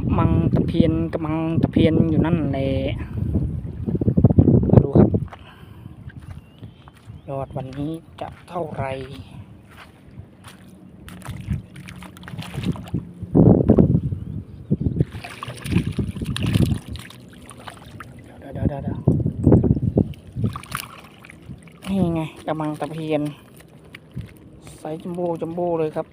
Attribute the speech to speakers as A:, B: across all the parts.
A: กำมังตะเพียนกำมังตะเพียนอยู่นั่นแหละมาดูครับยอดวันนี้จะเท่าไหร่เดี๋ยวเดี๋ยวเดี๋ยวเดี๋ยวนี่ไงกำมังตะเพียนไซส์จัมโบ้จัมโบ้เลยครับ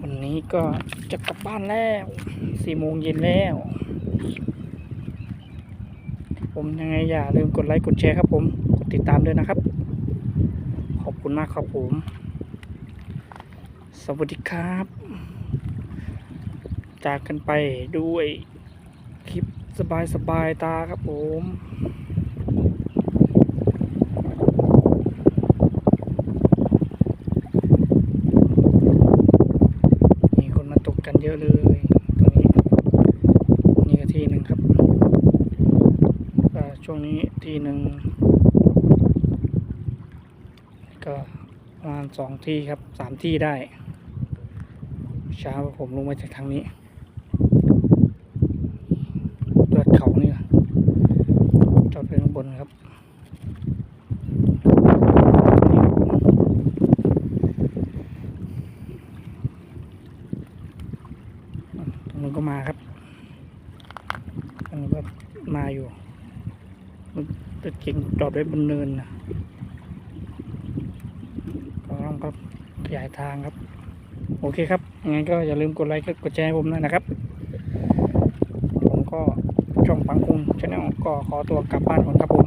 A: วั นี้ก็จะกลับบ้านแล้วสี่โมงเย็นแล้ว ผมยังไงอย่าลืมกดไลค์กดแชร์ครับผม กดติดตามด้วยนะครับ ขอบคุณมากครับผม สวัสดีครับ จากกันไปด้วยคลิปสบายสบายๆตาครับผมคนมาต กันเยอะเลย ตรงนี้ นี่ก็ที่หนึ่งครับช่วงนี้ที่หนึ่งก็ประมาณสองที่ครับสามที่ได้ เช้าผมลงมาจากทางนี้ยอดเขานี่นะจอดไปข้างบนครับนี่ครับผมตรง นู้นก็มาครับตรงนู้นก็มาอยู่มันรถเก่งจอดไว้บนเนินนะก็ต้องครับขยายทางครับ โอเคครับยังไงก็อย่าลืมกดไลค์กดแชร์ผมด้วยนะครับ ผมก็ช่องปังคุงชาแนลก็ขอตัวกลับบ้านก่อนครับผม